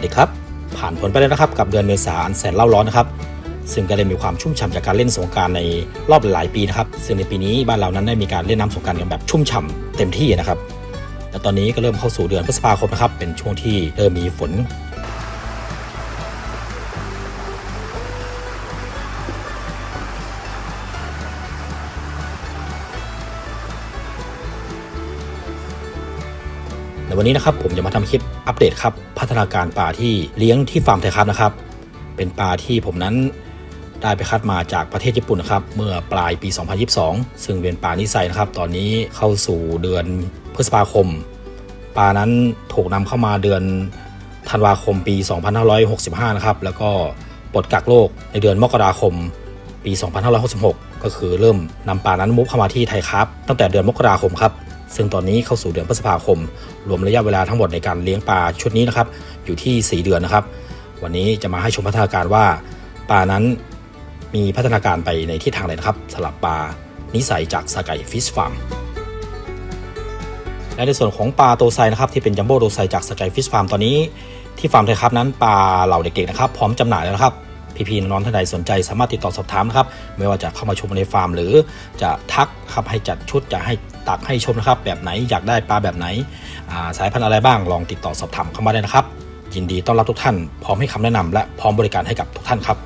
วัสดีครับ ผ่านผลไปแล้วนะครับกับเดือนเมษายนอันแสนเล่าร้อนนะครับ ซึ่งก็ได้มีความชุ่มฉ่ำจากการเล่นสงการในรอบหลายปีนะครับ ซึ่งในปีนี้บ้านเรานั้นได้มีการเล่นน้ำสงการกันแบบชุ่มฉ่ำเต็มที่นะครับ และตอนนี้ก็เริ่มเข้าสู่เดือนพฤษภาคมนะครับ เป็นช่วงที่เริ่มมีฝนในวันนี้นะครับผมจะมาทำคลิป อัปเดตครับพัฒนาการปลาที่เลี้ยงที่ฟาร์มไทยครับนะครับ เป็นปลาที่ผมนั้นได้ไปคัดมาจากประเทศญี่ปุ่นนะครับ เมื่อปลายปี 2022 ซึ่งเป็นปลานิสัยนะครับ ตอนนี้เข้าสู่เดือนพฤษภาคม ปลานั้นถูกนำเข้ามาเดือนธันวาคมปี 2565 นะครับ แล้วก็ปลดกักโรคในเดือนมกราคมปี 2566 ก็คือเริ่มนำปลานั้นมุกเข้ามาที่ไทยครับ ตั้งแต่เดือนมกราคมครับ ซึ่งตอนนี้เข้าสู่เดือนพฤษภาคม รวมระยะเวลาทั้งหมดในการเลี้ยงปลาชุดนี้นะครับ อยู่ที่ 4 เดือนนะครับ วันนี้จะมาให้ชมพัฒนาการว่าปลานั้นมีพัฒนาการไปในทิศทางไหนนะครับสำหรับปลานิสัยจากสกายฟิชฟาร์มและในส่วนของปลาโตไซนะครับที่เป็นจัมโบ้โตไซจากสกายฟิชฟาร์มตอนนี้ที่ฟาร์มไทยครับนั้นปลาเหล่าเด็กๆนะครับพร้อมจำหน่ายแล้วนะครับ พี่ๆน้องๆท่านใดสนใจ สามารถติดต่อสอบถามนะครับไม่ว่าจะเข้ามาชมในฟาร์ม หรือจะทักครับให้จัดชุดจะให้ตักให้ชมนะครับ แบบไหนอยากได้ปลาแบบไหนาสายพันธุ์อะไรบ้างลองติดต่อสอบถามเข้ามาได้นะครับ ยินดีต้อนรับทุกท่านพร้อมให้คำแนะนำและพร้อมบริการให้กับทุกท่านครับ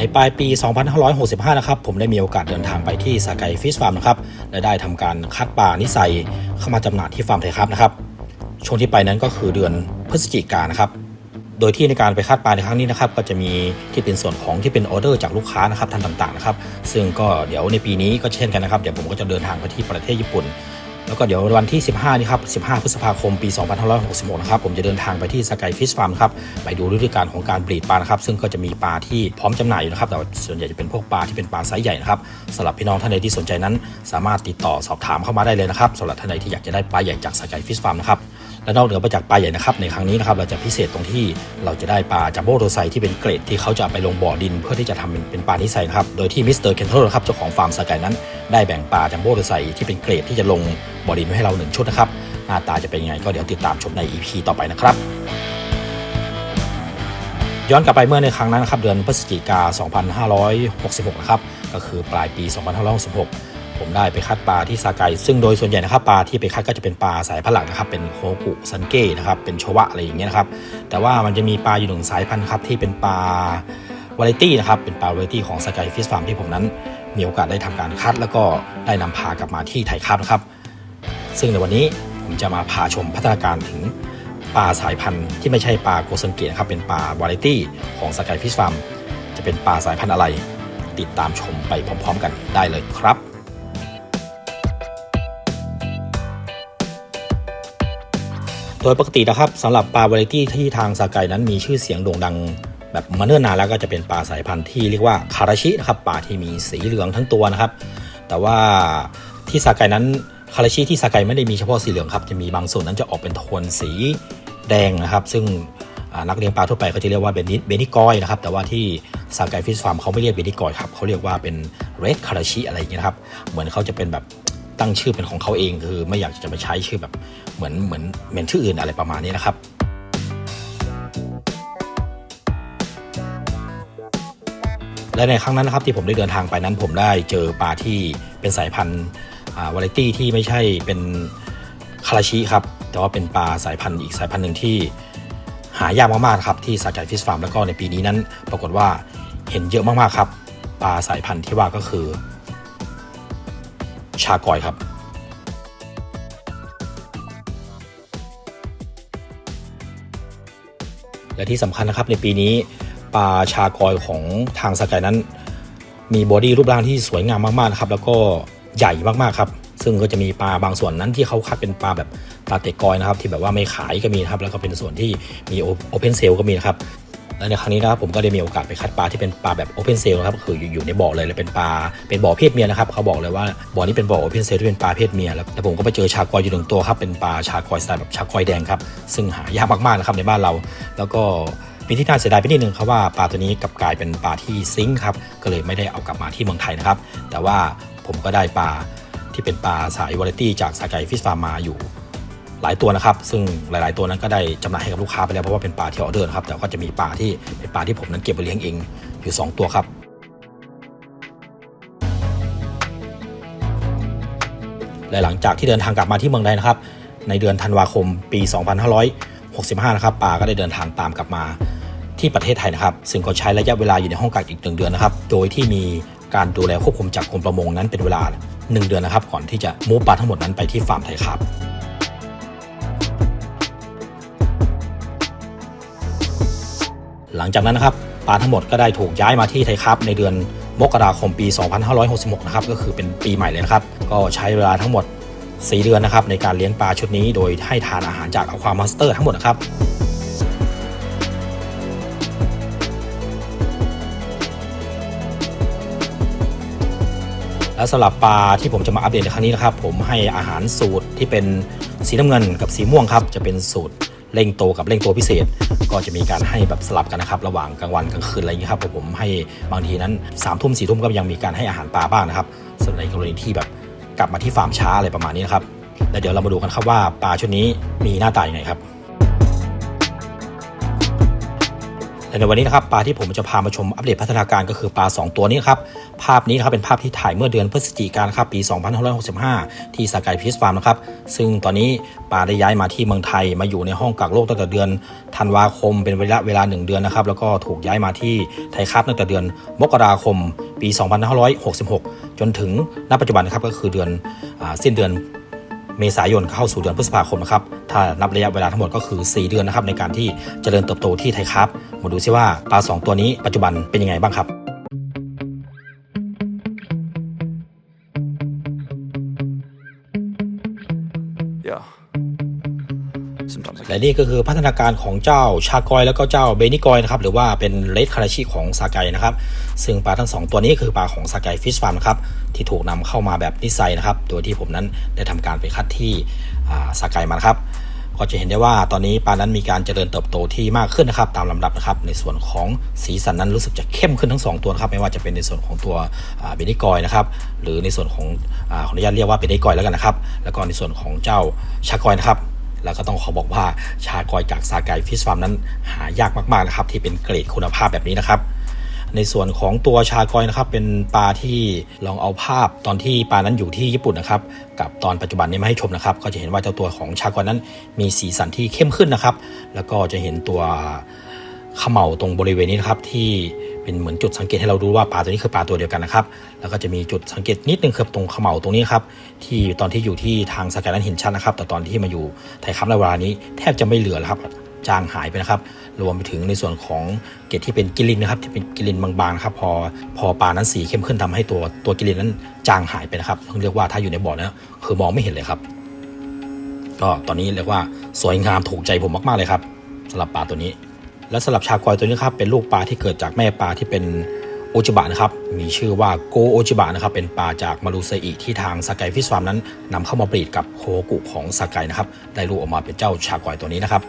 ในปลายปี 2565 นะครับ ผมได้มีโอกาสเดินทางไปที่สากายฟิชฟาร์มนะครับ และได้ทำการคัดปลานิสัยเข้ามาจำหน่ายที่ฟาร์มไทยครับนะครับ ช่วงที่ไปนั้นก็คือเดือนพฤศจิกายนนะครับ โดยที่ในการไปคัดปลาในครั้งนี้นะครับ ก็จะมีที่เป็นส่วนของที่เป็นออเดอร์จากลูกค้านะครับท่านต่างๆนะครับ ซึ่งก็เดี๋ยวในปีนี้ก็เช่นกันนะครับ เดี๋ยวผมก็จะเดินทางไปที่ประเทศญี่ปุ่น แล้วก็เดี๋ยววันที่ 15 นี่ครับ 15 พฤษภาคม ปี 2566 นะครับ ผมจะเดินทางไปที่สกายฟิชฟาร์มครับ ไปดูฤดูกาลของการบรีดปลานะครับ ซึ่งก็จะมีปลาที่พร้อมจำหน่ายอยู่นะครับ แต่ส่วนใหญ่จะเป็นพวกปลาที่เป็นปลาไซส์ใหญ่นะครับสำหรับพี่น้องท่านใดที่สนใจนั้น สามารถติดต่อสอบถามเข้ามาได้เลยนะครับสำหรับท่านใดที่อยากจะได้ปลาใหญ่จากสกายฟิชฟาร์มนะครับ และนอกเหนือไปจากปลาใหญ่นะครับในครั้งนี้นะครับเราจะพิเศษตรงที่เราจะได้ปลาจัมโบ้โรไซที่เป็นเกรดที่เขาจะไปลงบ่อดิน เพื่อที่จะทำเป็นเป็นปลานิสัยนะครับโดยที่มิสเตอร์เคนเทลนะครับเจ้าของฟาร์มสกายนั้น ได้แบ่งปลาจัมโบ้โรไซที่เป็นเกรดที่จะลงบ่อดินไว้ให้เราหนึ่งชุดนะครับหน้าตาจะเป็นยังไงก็เดี๋ยวติดตามชมใน EP ต่อไปนะครับย้อนกลับไปเมื่อในครั้งนั้นนะครับเดือนพฤศจิกา 2566 นะครับก็คือปลายปี 2566 ผมได้ไปคัดปลาที่ซาไกซึ่งโดยส่วนใหญ่นะครับปลาที่ไปคัดก็จะเป็นปลาสายพันธุ์หลักนะครับเป็นโคกุซันเก้นะครับเป็นโชวะอะไรอย่างเงี้ยนะครับแต่ว่ามันจะมีปลาอยู่หนึ่งสายพันธุ์ครับที่เป็นปลาวาไรตี้นะครับเป็นปลาวาไรตี้ของสกายฟิชฟาร์มที่ผมนั้นมีโอกาสได้ทำการคัด แล้วก็ได้นำพากลับมาที่ไทยครับนะครับ ซึ่งในวันนี้ผมจะมาพาชมพัฒนาการถึงปลาสายพันธุ์ที่ไม่ใช่ปลาโกซันเกะครับเป็นปลาวาไรตี้ของสกายฟิชฟาร์มจะเป็นปลาสายพันธุ์อะไร ติดตามชมไปพร้อม ๆ กันได้เลยครับ ยปกตินะครับสำหรับปลาวาไรตี้ที่ทางสากายนั้นมีชื่อเสียงโด่งดังแบบมาเนิ่นนานแล้วก็จะเป็นปลาสายพันธุ์ที่เรียกว่าคาราชินะครับปลาที่มีสีเหลืองทั้งตัวนะครับ แต่ว่าที่สากายนั้นคาราชิที่สากายไม่ได้มีเฉพาะสีเหลืองครับจะมีบางส่วนนั้นจะออกเป็นโทนสีแดงนะครับ ซึ่งนักเลี้ยงปลาทั่วไปเขาจะเรียกว่าเบนิเบนิกอยนะครับ แต่ว่าที่สากายฟิชฟาร์มเขาไม่เรียกเบนิกอยครับเขาเรียกว่าเป็นเรดคาราชิอะไรอย่างเงี้ยครับเหมือนเขาจะเป็นแบบ ตั้งชื่อเป็นของเขาเองคือไม่อยากจะไปใช้ชื่อแบบเหมือนเหมือนเหมือนชื่ออื่นอะไรประมาณนี้นะครับและในครั้งนั้นนะครับที่ผมได้เดินทางไปนั้น ผมได้เจอปลาที่เป็นสายพันธุ์วาไรตี้ที่ไม่ใช่เป็นคาราชิครับ แต่ว่าเป็นปลาสายพันธุ์อีกสายพันธุ์หนึ่งที่หายากมากๆครับที่สากายฟิชฟาร์มแล้วก็ในปีนี้นั้น ปรากฏว่าเห็นเยอะมากๆครับปลาสายพันธุ์ที่ว่าก็คือ ชากอยครับและที่สำคัญนะครับในปีนี้ปลาชากอยของทางสกายนั้น มีบอดี้รูปร่างที่สวยงามมากๆนะครับแล้วก็ใหญ่มากๆครับซึ่งก็จะมีปลาบางส่วนนั้นที่เขาคัดเป็นปลาแบบปลาเตะกอยนะครับที่แบบว่าไม่ขายก็มีนะครับแล้วก็เป็นส่วนที่มีโอเพนเซลก็มีนะครับ ในครั้งนี้นะครับผมก็ได้มีโอกาสไปคัดปลาที่เป็นปลาแบบโอเพนเซลครับคืออยู่ในบ่อเลยเลยเป็นปลาเป็นบ่อเพศเมียนะครับเขาบอกเลยว่าบ่อนี้เป็นบ่อโอเพนเซลที่เป็นปลาเพศเมียแล้วแล้วผมก็ไปเจอชากอยอยู่หนึ่งตัวครับเป็นปลาชากอยสไตล์แบบชากอยแดงครับซึ่งหายากมากๆนะครับในบ้านเรา แล้วก็มีที่น่าเสียดายไปนิดนึงครับว่าปลาตัวนี้กลับกลายเป็นปลาที่ซิงค์ครับก็เลยไม่ได้เอากลับมาที่เมืองไทยนะครับแต่ว่าผมก็ได้ปลาที่เป็นปลาสายวาไรตี้จากสากายฟิชฟาร์มมาอยู่ หลายตัวนะครับ ซึ่งหลาย ๆ ตัวนั้นก็ได้จำหน่ายให้กับลูกค้าไปแล้วเพราะว่าเป็นปลาที่ออเดอร์นะครับแต่ก็จะมีปลาที่เป็นปลาที่ผมนั้นเก็บไปเลี้ยงเองอยู่ 2 ตัวครับและหลังจากที่เดินทางกลับมาที่เมืองไทยนะครับ ในเดือนธันวาคมปี 2565 นะครับปาก็ได้เดินทางตามกลับมาที่ประเทศไทยนะครับ ซึ่งก็ใช้ระยะเวลาอยู่ในห้องกักอีกหนึ่งเดือนนะครับ โดยที่มีการดูแลควบคุมจากกรมประมงนั้นเป็นเวลา 1 เดือนนะครับ ก่อนที่จะมูปลาทั้งหมดนั้นไปที่ฟาร์มไทยครับ หลังจากนั้นนะครับปลาทั้งหมดก็ได้ถูกย้ายมาที่ไทยครับในเดือนมกราคมปี 2566 นะครับก็คือเป็นปีใหม่เลยนะครับ ก็ใช้เวลาทั้งหมด 4 เดือนนะครับในการเลี้ยงปลาชุดนี้โดยให้ทานอาหารจากอความาสเตอร์ทั้งหมดนะครับและสำหรับปลาที่ผมจะมาอัปเดตในครั้งนี้นะครับ ผมให้อาหารสูตรที่เป็นสีน้ำเงินกับสีม่วงครับ จะเป็นสูตร เร่งโตกับเร่งตัวพิเศษ ก็จะมีการให้แบบสลับกันนะครับระหว่างกลางวันกลางคืนอะไรอย่างนี้ครับผมให้บางทีนั้น3ามทุ่มสี่ทุ่มก็ยังมีการให้อาหารปลาบ้างนะครับสำหรับในกรณีที่แบบกลับมาที่ฟาร์มช้าอะไรประมาณนี้นะครับแล้วเดี๋ยวเรามาดูกันครับว่าปลาชุดนี้มีหน้าตาอย่างไงครับ ในวันนี้นะครับปลาที่ผมจะพามาชมอัปเดตพัฒนาการก็คือปลา 2 ตัวนี้ครับภาพนี้นะครับเป็นภาพที่ถ่ายเมื่อเดือนพฤศจิกายนครับปี 2565 ที่สกายพีชฟาร์มนะครับซึ่งตอนนี้ปลาได้ย้ายมาที่เมืองไทยมาอยู่ในห้องกักโรคตั้งแต่เดือนธันวาคมเป็นระยะเวลา 1 เดือนนะครับแล้วก็ถูกย้ายมาที่ไทยครับตั้งแต่เดือนมกราคมปี 2566 จนถึงณปัจจุบันนะครับก็คือเดือนอสิ้นเดือน เมษายนเข้าสู่เดือนพฤษภาคมนะครับ ถ้านับระยะเวลาทั้งหมดก็คือ 4 เดือนนะครับในการที่เจริญเติบโตที่ไทยครับ มาดูซิว่าปลา 2 ตัวนี้ปัจจุบันเป็นยังไงบ้างครับ และนี่ก็คือพัฒนาการของเจ้าชากอยแล้วก็เจ้าเบนิกอยนะครับหรือว่าเป็นเลดคาราชิของซากายนะครับซึ่งปลาทั้งสองตัวนี้คือปลาของซากายฟิชฟาร์มนะครับที่ถูกนำเข้ามาแบบนิสัยนะครับโดยที่ผมนั้นได้ทำการไปคัดที่ซากายมานครับก็จะเห็นได้ว่าตอนนี้ปลานั้นมีการเจริญเติบโตที่มากขึ้นนะครับตามลำดับนะครับในส่วนของสีสันนั้นรู้สึกจะเข้มขึ้นทั้งสองตัวครับไม่ว่าจะเป็นในส่วนของตัวเบนิกอยนะครับหรือในส่วนของอขออนุญาตเรียกว่าเบนิกอยแล้วกันนะครับแล้วก็ในส่วนของเจ้าชากอยนะครับ แล้วก็ต้องขอบอกว่าชากอยจากซากายฟิชฟาร์มนั้นหายากมากๆนะครับ ที่เป็นเกรดคุณภาพแบบนี้นะครับ ในส่วนของตัวชากอยนะครับเป็นปลาที่ลองเอาภาพตอนที่ปลานั้นอยู่ที่ญี่ปุ่นนะครับ กับตอนปัจจุบันนี้มาให้ชมนะครับ ก็จะเห็นว่าเจ้าตัวของชากอยนั้นมีสีสันที่เข้มขึ้นนะครับ แล้วก็จะเห็นตัวเขม่าตรงบริเวณนี้นะครับที่ เป็นเหมือนจุดสังเกตให้เรารู้ว่าปลาตัวนี้คือปลาตัวเดียวกันนะครับ แล้วก็จะมีจุดสังเกตนิดนึงคือตรงเขม่าตรงนี้ครับที่ตอนที่อยู่ที่ทางสกายนั้นเห็นชัดนะครับ แต่ตอนที่มาอยู่ไทยคัมในเวลานี้แทบจะไม่เหลือแล้วครับจางหายไปนะครับ รวมไปถึงในส่วนของเกล็ดที่เป็นกิลินนะครับที่เป็นกิลินบางๆนะครับพอพอปลานั้นสีเข้มขึ้นทำให้ตัวตัวกิลินนั้นจางหายไปนะครับเรียกว่าถ้าอยู่ในบ่อนะคือมองไม่เห็นเลยครับ ก็ตอนนี้เรียกว่าสวยงามถูกใจผมมากๆเลยครับสำหรับปลาตัวนี้ และสำหรับชากอยตัวนี้ครับเป็นลูกปลาที่เกิดจากแม่ปลาที่เป็นโอจิบะนะครับมีชื่อว่าโกโอจิบะนะครับเป็นปลาจากมารูเซอิที่ทางสกายฟิสฟาร์มนั้นนำเข้ามาปรีดกับโคกุของสกายนะครับได้ลูกออกมาเป็นเจ้าชากอยตัวนี้นะครับ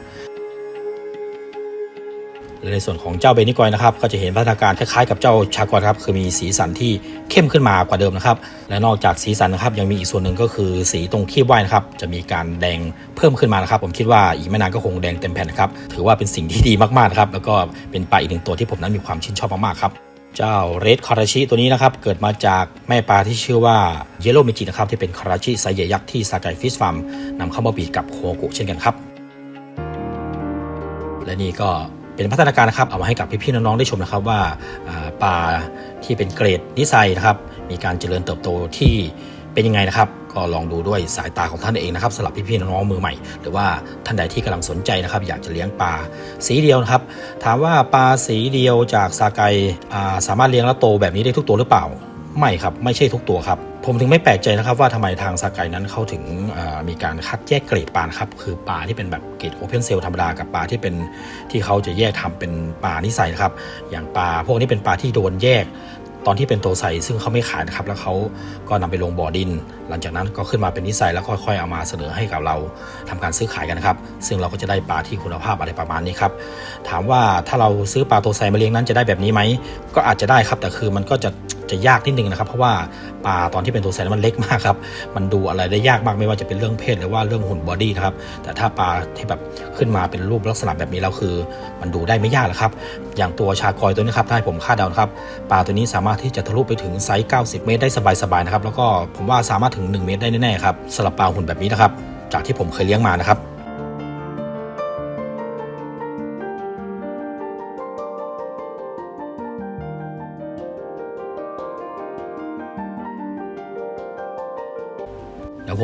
และในส่วนของเจ้าเบนิกอยนะครับก็จะเห็นพัฒนาการคล้ายๆกับเจ้าชากอนครับคือมีสีสันที่เข้มขึ้นมากว่าเดิมนะครับและนอกจากสีสันนะครับยังมีอีกส่วนหนึ่งก็คือสีตรงคีบว่ายนะครับจะมีการแดงเพิ่มขึ้นมานะครับ ผมคิดว่าอีกไม่นานก็คงแดงเต็มแผ่นนะครับถือว่าเป็นสิ่งที่ดีมากๆนะครับแล้วก็เป็นปลาอีกหนึ่งตัวที่ผมนั้นมีความชื่นชอบมากๆครับเจ้าเรดคาราชิตัวนี้นะครับ เกิดมาจากแม่ปลาที่ชื่อว่าเยลโลเมจินะครับ ที่เป็นคาราชิไซส์ใหญ่ยักษ์ที่ซากายฟิชฟาร์มนำเข้ามาบีดกับโคกุเช่นกันครับ และนี่ก็ เป็นพัฒนาการนะครับเอามาให้กับพี่ๆน้องๆได้ชมนะครับว่าอ่าปลาที่เป็นเกรดนิสัยนะครับ มีการเจริญเติบโตที่เป็นยังไงนะครับ ก็ลองดูด้วยสายตาของท่านเองนะครับสำหรับพี่ๆน้องๆมือใหม่ หรือว่าท่านใดที่กำลังสนใจนะครับ อยากจะเลี้ยงปลาสีเดียวนะครับ ถามว่าปลาสีเดียวจากซาไกาสามารถเลี้ยงแล้วโตแบบนี้ได้ทุกตัวหรือเปล่า ไม่ครับไม่ใช่ทุกตัวครับ ผมถึงไม่แปลกใจนะครับว่าทำไมทางสากายนั้นเขาถึงมีการคัดแยกเกรดปลาครับ คือปลาที่เป็นแบบเกรดโอเพนเซลธรรมดากับปลาที่เป็นที่เขาจะแยกทำเป็นปลานิสัยนะครับ อย่างปลาพวกนี้เป็นปลาที่โดนแยกตอนที่เป็นตัวใสซึ่งเขาไม่ขายนะครับ แล้วเขาก็นำไปลงบ่อดิน หลังจากนั้นก็ขึ้นมาเป็นนิสัยแล้วค่อยๆเอามาเสนอให้กับเราทำการซื้อขายกันนะครับ ซึ่งเราก็จะได้ปลาที่คุณภาพอะไรประมาณนี้ครับ ถามว่าถ้าเราซื้อปลาตัวใสมาเลี้ยงนั้นจะได้แบบนี้ไหม ก็อาจจะได้ครับ แต่คือมันก็จะ จะยากนิดนึงนะครับ เพราะว่าปลาตอนที่เป็นตัวใสนมันเล็กมากครับ มันดูอะไรได้ยากมากไม่ว่าจะเป็นเรื่องเพศหรือว่าเรื่องหุ่นบอดี้นะครับ แต่ถ้าปลาที่แบบขึ้นมาเป็นรูปลักษณะแบบนี้แล้วคือ มันดูได้ไม่ยากหรอกครับ อย่างตัวชากอยตัวนี้ครับถ้าให้ผมคาดเดาครับ ปลาตัวนี้สามารถที่จะทะลุไปถึงไซส์ 90 เมตรได้สบายๆนะครับ แล้วก็ผมว่าสามารถถึง 1 เมตรได้แน่ๆครับสำหรับปลาหุ่นแบบนี้นะครับ จากที่ผมเคยเลี้ยงมานะครับ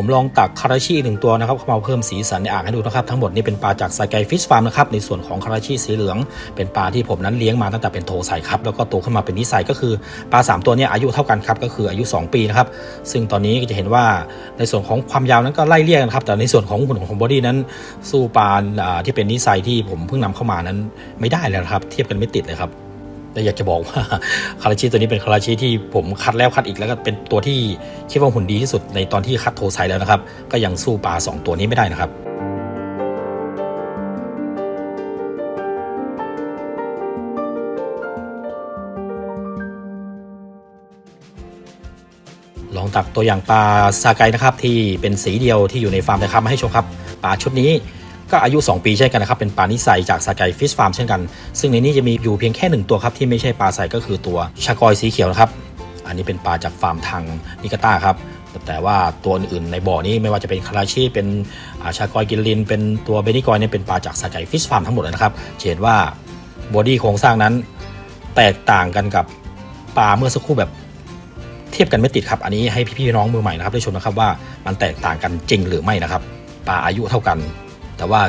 ผมลองตักคาราชิอีกหนึ่งตัวนะครับเข้ามาเพิ่มสีสันในอ่างให้ดูนะครับทั้งหมดนี้เป็นปลาจากสกายฟิชฟาร์มนะครับในส่วนของคาราชิสีเหลือง เป็นปลาที่ผมนั้นเลี้ยงมาตั้งแต่เป็นโทไซครับแล้วก็โตขึ้นมาเป็นนิสัยก็คือปลา 3 ตัวนี้อายุเท่ากันครับก็คืออายุ 2 ปีนะครับซึ่งตอนนี้ก็จะเห็นว่าในส่วนของความยาวนั้นก็ไล่เลี่ยกันครับแต่ในส่วนของหุ่นของบอดี้นั้น สู้ปลาที่เป็นนิสัยที่ผมเพิ่งนำเข้ามานั้นไม่ได้เลยครับ เทียบกันไม่ติดเลยครับ แต่อยากจะบอกว่าคาราชิตัวนี้เป็นคาราชิที่ผมคัดแล้วคัดอีกแล้วก็เป็นตัวที่คิดว่าหุ่นดีที่สุดในตอนที่คัดโทไซแล้วนะครับ ก็ยังสู้ปลาสองตัวนี้ไม่ได้นะครับลองตักตัวอย่างปลาซาไกนะครับที่เป็นสีเดียวที่อยู่ในฟาร์มนะครับมาให้ชมครับปลาชุดนี้ ก็อายุ 2 ปีเช่นกันนะครับ เป็นปลานิสัยจากซาไกฟิชฟาร์มเช่นกัน ซึ่งในนี้จะมีอยู่เพียงแค่หนึ่งตัวครับ ที่ไม่ใช่ปลาใสก็คือตัวชากอยสีเขียวนะครับ อันนี้เป็นปลาจากฟาร์มทางนิกาต้าครับแต่ว่าตัวอื่นในบ่อนี้ไม่ว่าจะเป็นคาราชิเป็นาชากอยกินลิน เป็นตัวเบนิกอยเนี่ยเป็นปลาจากซาไกฟิชฟาร์มทั้งหมดเลยนะครับเห็นว่าบอดี้โครงสร้างนั้น แตกต่างกันกับปลาเมื่อสักครู่แบบเทียบกันไม่ติดครับ อันนี้ให้พี่ๆน้องมือใหม่นะครับได้ชมนะครับว่ามันแตกต่างกันจริงหรือไม่นะครับปลาอายุเท่ากัน แต่ว่า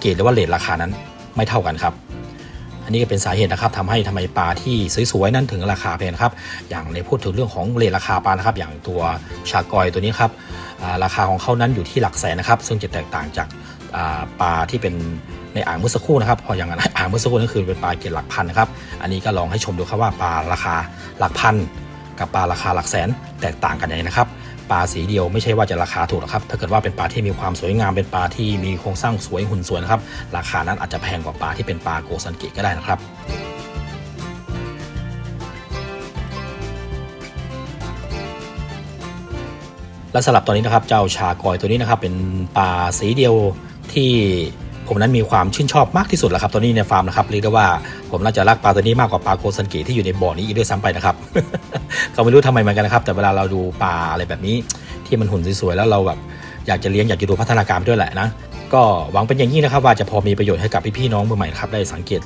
เกรดหรือว่าเลทราคานั้นไม่เท่ากันครับ อันนี้ก็เป็นสาเหตุนะครับทำให้ทำไมปลาที่สวยๆนั้นถึงราคาแพงครับ อย่างในพูดถึงเรื่องของเลทราคาปลานะครับ อย่างตัวชากอยตัวนี้ครับราคาของเขานั้นอยู่ที่หลักแสนนะครับ ซึ่งจะแตกต่างจากปลาที่เป็นในอ่างเมื่อสักครู่นะครับ พออย่างอ่างเมื่อสักครู่นั่นคือเป็นปลาเกรดหลักพันนะครับ อันนี้ก็ลองให้ชมดูครับว่าปลาราคาหลักพันกับปลาราคาหลักแสนแตกต่างกันยังไงนะครับ ปลาสีเดียวไม่ใช่ว่าจะราคาถูกหรอกครับถ้าเกิดว่าเป็นปลาที่มีความสวยงามเป็นปลาที่มีโครงสร้างสวยหุ่นสวยนะครับราคานั้นอาจจะแพงกว่าปลาที่เป็นปลาโกซันกิก็ได้นะครับและสำหรับตัวนี้นะครับเจ้าชากอยตัวนี้นะครับเป็นปลาสีเดียวที่ ผมนั้นมีความชื่นชอบมากที่สุดแล้วครับตัวนี้ในฟาร์มนะครับเรียกได้ว่าผมน่าจะรักปลาตัวนี้มากกว่าปลาโกซันกิที่อยู่ในบ่อนี้อีกด้วยซ้ำไปนะครับ ก็ไม่รู้ทำไมเหมือนกันนะครับ แต่เวลาเราดูปลาอะไรแบบนี้ ที่มันหุ่นสวยๆแล้วเราแบบอยากจะเลี้ยงอยากจะดูพัฒนาการด้วยแหละนะก็หวังเป็นอย่างยิ่งนะครับว่าจะพอมีประโยชน์ให้กับพี่ๆน้องมือใหม่ครับได้สังเกต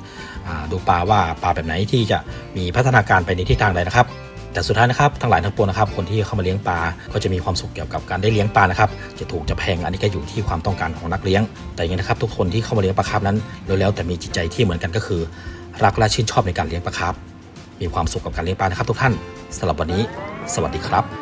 ดูปลาว่าปลาแบบไหนที่จะมีพัฒนาการไปในทิศทางใดนะครับ แต่สุดท้ายนะครับทั้งหลายทั้งปวงนะครับ คนที่เข้ามาเลี้ยงปลาก็จะมีความสุขเกี่ยวกับการได้เลี้ยงปลานะครับ จะถูกจะแพงอันนี้ก็อยู่ที่ความต้องการของนักเลี้ยง แต่อย่างนี้นะครับ ทุกคนที่เข้ามาเลี้ยงปลาคาร์ฟนั้นแล้วแต่มีจิตใจที่เหมือนกันก็คือ รักและชื่นชอบในการเลี้ยงปลาคาร์ฟมีความสุขกับการเลี้ยงปลานะครับ ทุกท่านสำหรับวันนี้ สวัสดีครับ